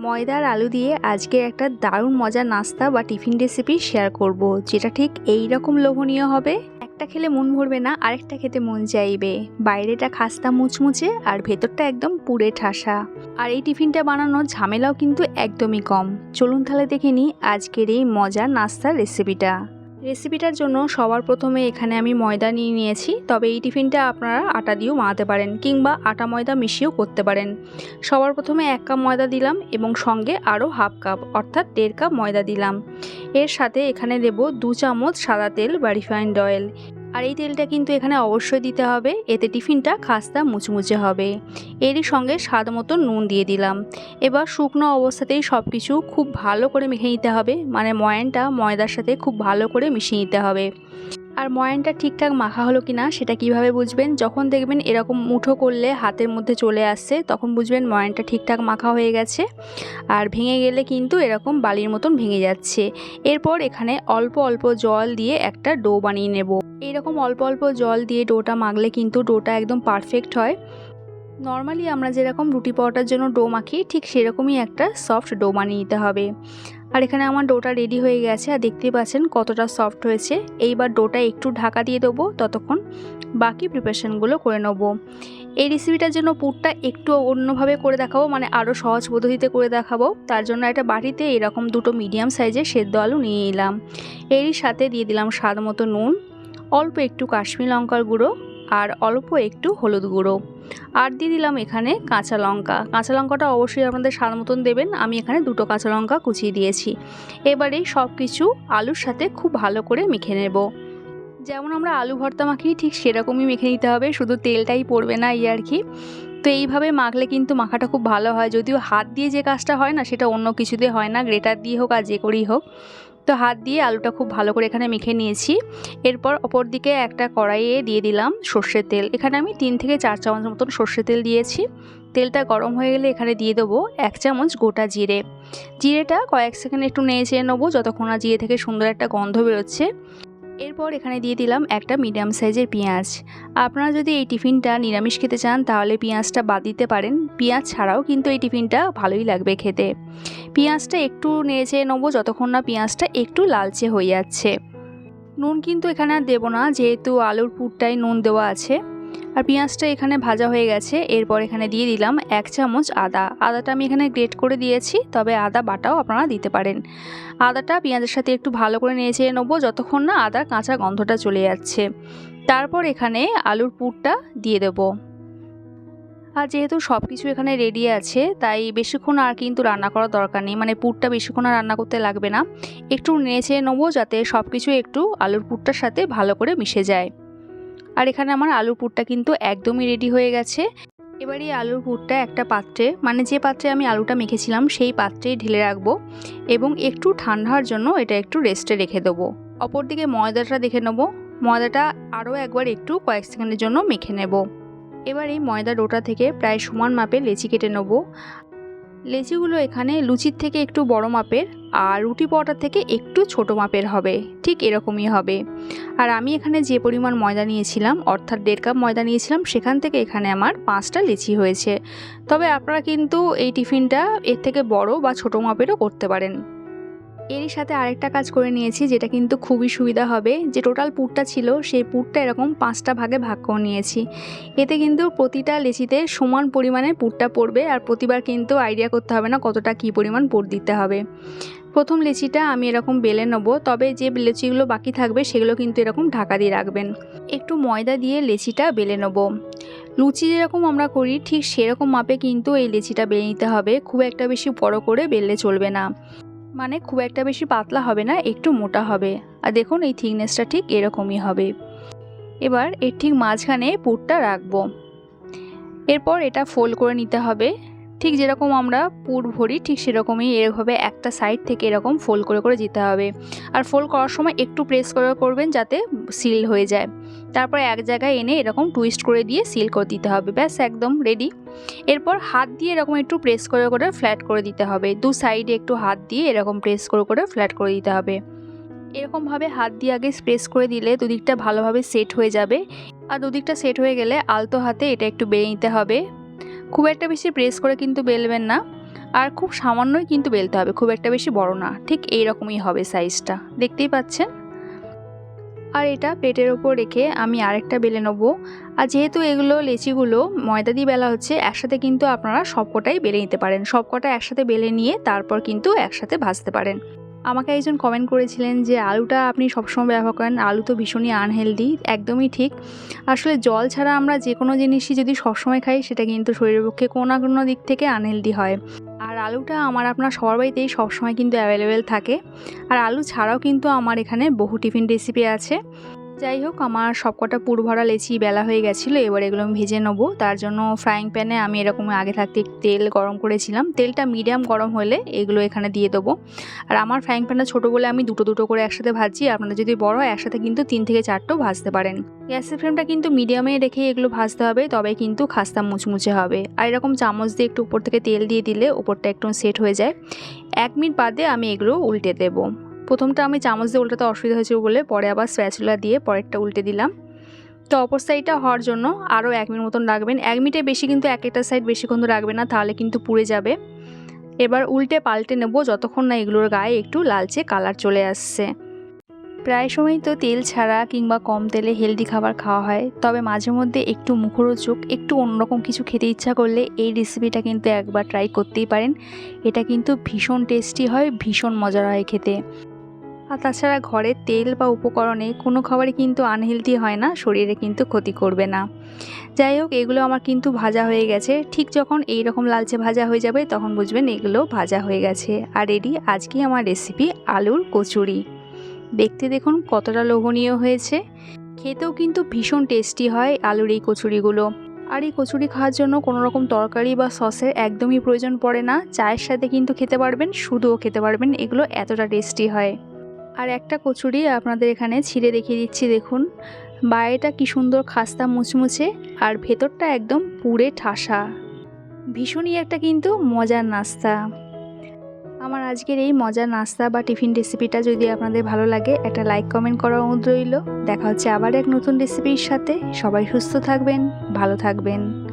ময়দা আর আলু দিয়ে আজকে একটা দারুণ মজার নাস্তা বা টিফিন রেসিপি শেয়ার করব, যেটা ঠিক এই রকম লোভনীয় হবে। একটা খেলে মন ভরবে না, আরেকটা খেতে মন চাইবে। বাইরেটা খাস্তা মুচমুচে আর ভেতরটা একদম পুড়ে ঠাসা। আর এই টিফিনটা বানানোর ঝামেলাও কিন্তু একদমই কম। চলুন তাহলে দেখে নিই আজকের এই মজার নাস্তার রেসিপিটা রেসিপিটার জন্য সবার প্রথমে এখানে আমি ময়দা নিয়ে নিয়েছি। তবে এই টিফিনটা আপনারা আটা দিয়েও বানাতে পারেন কিংবা আটা ময়দা মিশিয়েও করতে পারেন। সবার প্রথমে এক কাপ ময়দা দিলাম এবং সঙ্গে আরও হাফ কাপ অর্থাৎ দেড় কাপ ময়দা দিলাম। এর সাথে এখানে দেব দু চামচ সাদা তেল বা রিফাইন্ড অয়েল আর এই তেলটা কিন্তু এখানে অবশ্যই দিতে হবে। এতে টিফিনটা খাস্তা মুচমুচে হবে। এরই সঙ্গে স্বাদ মতো নুন দিয়ে দিলাম। এবার শুকনো অবস্থাতেই সব কিছু খুব ভালো করে মেখে নিতে হবে। মানে ময়ানটা ময়দার সাথে খুব ভালো করে মিশিয়ে নিতে হবে। আর ময়ানটা ঠিকঠাক মাখা হলো কি না সেটা কীভাবে বুঝবেন? যখন দেখবেন এরকম মুঠো করলে হাতের মধ্যে চলে আসছে, তখন বুঝবেন ময়ানটা ঠিকঠাক মাখা হয়ে গেছে আর ভেঙে গেলে কিন্তু এরকম বালির মতন ভেঙে যাচ্ছে। এরপর এখানে অল্প অল্প জল দিয়ে একটা ডো বানিয়ে নেব। এইরকম অল্প অল্প জল দিয়ে ডোটা মাখলে কিন্তু ডোটা একদম পারফেক্ট হয়। নর্মালি আমরা যেরকম রুটি পাওয়াটার জন্য ডো মাখি, ঠিক সেরকমই একটা সফট ডো বানিয়ে নিতে হবে। আর এখানে আমার ডোটা রেডি হয়ে গেছে আর দেখতেই পাচ্ছেন কতটা সফট হয়েছে। এইবার ডোটা একটু ঢাকা দিয়ে দেবো, ততক্ষণ বাকি প্রিপারেশানগুলো করে নেব। এই রেসিপিটার জন্য পুরটা একটু অন্যভাবে করে দেখাবো মানে আরও সহজ পদ্ধতিতে করে দেখাবো। তার জন্য একটা বাটিতে এরকম দুটো মিডিয়াম সাইজের সেদ্ধ আলু নিয়ে এলাম এরই সাথে দিয়ে দিলাম স্বাদ মতো নুন, অল্প একটু কাশ্মীর লঙ্কার গুঁড়ো আর অল্প একটু হলুদ গুঁড়ো। আর দিয়ে দিলাম এখানে কাঁচা লঙ্কা। কাঁচা লঙ্কাটা অবশ্যই আপনাদের স্বাদ মতন দেবেন। আমি এখানে দুটো কাঁচা লঙ্কা কুচিয়ে দিয়েছি। এবারে সব কিছু আলুর সাথে খুব ভালো করে মেখে নেব। যেমন আমরা আলু ভর্তা মাখি ঠিক সেরকমই মেখে নিতে হবে। শুধু তেলটাই পড়বে না এই আর কি। তো এইভাবে মাখলে কিন্তু মাখাটা খুব ভালো হয়। যদিও হাত দিয়ে যে কাজটা হয় না, সেটা অন্য কিছুতে হয় না। গ্রেটার দিয়ে হোক আর যে করেই হোক। তো হাত দিয়ে আলুটা খুব ভালো করে এখানে মেখে নিয়েছি। এরপর অপর দিকে একটা কড়াইয়ে দিয়ে দিলাম সর্ষের তেল। এখানে আমি তিন থেকে চার চামচ মতন সর্ষের তেল দিয়েছি। তেলটা গরম হয়ে গেলে এখানে দিয়ে দেবো এক চামচ গোটা জিরে। জিরেটা কয়েক সেকেন্ড একটু নেড়ে চেয়ে নেব, যতক্ষণ না জিরে থেকে সুন্দর একটা গন্ধ বেরোচ্ছে। এরপর এখানে দিয়ে দিলাম একটা মিডিয়াম সাইজের পেঁয়াজ। আপনারা যদি এই টিফিনটা নিরামিষ খেতে চান, তাহলে পেঁয়াজটা বাদ দিতে পারেন। পেঁয়াজ ছাড়াও কিন্তু এই টিফিনটা ভালোই লাগবে খেতে। পেঁয়াজটা একটু নেচে নেব, যতক্ষণ না পেঁয়াজটা একটু লালচে হয়ে যাচ্ছে। নুন কিন্তু এখানে আর দেবো না, যেহেতু আলুর পুরটায় নুন দেওয়া আছে। আর পেঁয়াজটা এখানে ভাজা হয়ে গেছে। এরপর এখানে দিয়ে দিলাম এক চামচ আদা। আদাটা আমি এখানে গ্রেট করে দিয়েছি, তবে আদা বাটাও আপনারা দিতে পারেন। আদাটা পেঁয়াজের সাথে একটু ভালো করে নেড়ে নেব, যতক্ষণ না আদার কাঁচা গন্ধটা চলে যাচ্ছে। তারপর এখানে আলুর পুরটা দিয়ে দেবো। আর যেহেতু সব কিছু এখানে রেডি আছে, তাই বেশিক্ষণ আর কিন্তু রান্না করার দরকার নেই। মানে পুরটা বেশিক্ষণ আর রান্না করতে লাগবে না। একটু নেড়ে নেব, যাতে সব কিছু একটু আলুর পুরটার সাথে ভালো করে মিশে যায়। আর এখানে আমার আলুর পুরটা কিন্তু একদমই রেডি হয়ে গেছে। এবার এই আলুর পুরটা একটা পাত্রে মানে যে পাত্রে আমি আলুটা মেখেছিলাম, সেই পাত্রেই ঢেলে রাখব এবং একটু ঠান্ডার জন্য এটা একটু রেস্টে রেখে দেবো। অপরদিকে ময়দাটা দেখে নেব। ময়দাটা আরও একবার একটু কয়েক সেকেন্ডের জন্য মেখে নেব। এবার এই ময়দা ডোটা থেকে প্রায় সমান মাপে লেচি কেটে নেব। লেচিগুলো এখানে লুচির থেকে একটু বড় মাপের আর রুটি পরোটার থেকে একটু ছোট মাপের হবে, ঠিক এরকমই হবে। আর আমি এখানে যে পরিমাণ ময়দা নিয়েছিলাম, অর্থাৎ দেড় কাপ ময়দা নিয়েছিলাম, সেখান থেকে এখানে আমার পাঁচটা লিচি হয়েছে। তবে আপনারা কিন্তু এই টিফিনটা এর থেকে বড় বা ছোট মাপেরও করতে পারেন। এরই সাথে আরেকটা কাজ করে নিয়েছি, যেটা কিন্তু খুবই সুবিধা হবে। যে টোটাল পুরটা ছিল, সেই পুরটা এরকম পাঁচটা ভাগে ভাগ করে নিয়েছি। এতে কিন্তু প্রতিটা লেচিতে সমান পরিমাণে পুরটা পড়বে আর প্রতিবার কিন্তু আইডিয়া করতে হবে না কতটা কী পরিমাণ পুর দিতে হবে। প্রথম লেচিটা আমি এরকম বেলে নেব, তবে যে লেচিগুলো বাকি থাকবে সেগুলো কিন্তু এরকম ঢাকা দিয়ে রাখবেন। একটু ময়দা দিয়ে লেচিটা বেলে নেব। লুচি যেরকম আমরা করি, ঠিক সেরকম মাপে কিন্তু এই লেচিটা বেলে নিতে হবে। খুব একটা বেশি বড় করে বেললে চলবে না। মানে খুব একটা বেশি পাতলা হবে না, একটু মোটা হবে। আর দেখুন, এই থিকনেসটা ঠিক এরকমই হবে। এবার এর ঠিক মাঝখানে পুরটা রাখব। এরপর এটা ফোল্ড করে নিতে হবে। ঠিক যেরকম আমরা পুর ভরি, ঠিক সেরকমই এরভাবে একটা সাইড থেকে এরকম ফোল্ড করে করে যেতে হবে। আর ফোল্ড করার সময় একটু প্রেস করে, করবেন যাতে সিল হয়ে যায়। তারপর এক জায়গায় এনে এরকম টুইস্ট করে দিয়ে সিল করে দিতে হবে। ব্যাস, একদম রেডি এরপর হাত দিয়ে এরকম একটু প্রেস করে করে ফ্ল্যাট করে দিতে হবে। দু সাইডে একটু হাত দিয়ে এরকম প্রেস করে করে ফ্ল্যাট করে দিতে হবে। এরকমভাবে হাত দিয়ে আগে প্রেস করে দিলে দুদিকটা ভালোভাবে সেট হয়ে যাবে। আর দুদিকটা সেট হয়ে গেলে আলতো হাতে এটা একটু বেয়ে নিতে হবে। খুব একটা বেশি প্রেস করে কিন্তু বেলবেন না। আর খুব সামান্যই কিন্তু বেলতে হবে, খুব একটা বেশি বড় না। ঠিক এই রকমই হবে সাইজটা। দেখতেই পাচ্ছেন? আর এটা প্লেটের ওপর রেখে আমি আরেকটা বেলে নেব। আর যেহেতু এগুলো লেচিগুলো ময়দা দিয়ে বেলা হচ্ছে, একসাথে কিন্তু আপনারা সবকটাই বেলে নিতে পারেন। সবকটা একসাথে বেলে নিয়ে তারপর কিন্তু একসাথে ভাজতে পারেন। আমাকে একজন কমেন্ট করেছিলেন যে, আলুটা আপনি সবসময় ব্যবহার করেন, আলু তো ভীষণই আনহেলদি একদমই ঠিক। আসলে জল ছাড়া আমরা যে কোনো জিনিসই যদি সবসময় খাই, সেটা কিন্তু শরীরের পক্ষে কোনো কোনো দিক থেকে আনহেলদি হয়। আর আলুটা আমার আপনার সবার বাড়িতেই সবসময় কিন্তু অ্যাভেলেবেল থাকে। আর আলু ছাড়াও কিন্তু আমার এখানে বহু টিফিন রেসিপি আছে। যাই হোক, আমার সবকটা পুরভরা লেচি বেলা হয়ে গেছিল, এবার এগুলো আমি ভেজে নেব। তার জন্য ফ্রাইং প্যানে আমি এরকম আগে থাকতে তেল গরম করেছিলাম। তেলটা মিডিয়াম গরম হলে এগুলো এখানে দিয়ে দেবো। আর আমার ফ্রাইং প্যানটা ছোটো বলে আমি দুটো দুটো করে একসাথে ভাজি আপনাদের যদি বড় হয়, একসাথে কিন্তু তিন থেকে চারটেও ভাজতে পারেন। গ্যাসের ফ্লেমটা কিন্তু মিডিয়ামে রেখে এগুলো ভাজতে হবে, তবে কিন্তু খাস্তা মুচমুচে হবে। আর এরকম চামচ দিয়ে একটু উপর থেকে তেল দিয়ে দিলে উপরটা একটু সেট হয়ে যায়। এক মিনিট বাদে আমি এগুলো উল্টে দেবো। প্রথমটা আমি চামচ দিয়ে উল্টাতে অসুবিধা হয়েছিল বলে পরে আবার স্প্যাচুলা দিয়ে পরেরটা উল্টে দিলাম। তো অপর সাইডটা হওয়ার জন্য আরও এক মিনিট মতন রাখবেন। এক মিনিটে বেশি কিন্তু এক একটা সাইড বেশিক্ষণ তো রাখবেন না, তাহলে কিন্তু পুড়ে যাবে। এবার উল্টে পাল্টে নেব, যতক্ষণ না এগুলোর গায়ে একটু লালচে কালার চলে আসছে। প্রায় সময় তো তেল ছাড়া কিংবা কম তেলে হেলদি খাবার খাওয়া হয়, তবে মাঝে মধ্যে একটু মুখরোচক, একটু অন্যরকম কিছু খেতে ইচ্ছা করলে এই রেসিপিটা কিন্তু একবার ট্রাই করতেই পারেন। এটা কিন্তু ভীষণ টেস্টি হয়, ভীষণ মজার হয় খেতে। আর তাছাড়া ঘরের তেল বা উপকরণে কোনো খাবারই কিন্তু আনহেলদি হয় না, শরীরে কিন্তু ক্ষতি করবে না। যাই হোক, এগুলো আমার কিন্তু ভাজা হয়ে গেছে। ঠিক যখন এই রকম লালচে ভাজা হয়ে যাবে, তখন বুঝবেন এগুলো ভাজা হয়ে গেছে। আর রেডি আজকে আমার রেসিপি আলুর কচুরি। দেখতে দেখুন কতটা লোভনীয় হয়েছে। খেতেও কিন্তু ভীষণ টেস্টি হয় আলুর এই কচুরিগুলো। আর এই কচুরি খাওয়ার জন্য কোনো রকম তরকারি বা সসের একদমই প্রয়োজন পড়ে না। চায়ের সাথে কিন্তু খেতে পারবেন, শুধুও খেতে পারবেন, এগুলো এতটা টেস্টি হয়। আর একটা কচুরি আপনাদের এখানে ছিঁড়ে দেখিয়ে দিচ্ছি, দেখুন। বাইরেটা কি সুন্দর খাস্তা মুচমুচে আর ভেতরটা একদম পুরে ঠাসা। ভীষণই একটা কিন্তু মজার নাস্তা। আমার আজকের এই মজার নাস্তা বা টিফিন রেসিপিটা যদি আপনাদের ভালো লাগে, একটা লাইক, কমেন্ট করার অনুরোধ রইল। দেখা হচ্ছে আবার এক নতুন রেসিপির সাথে। সবাই সুস্থ থাকবেন, ভালো থাকবেন।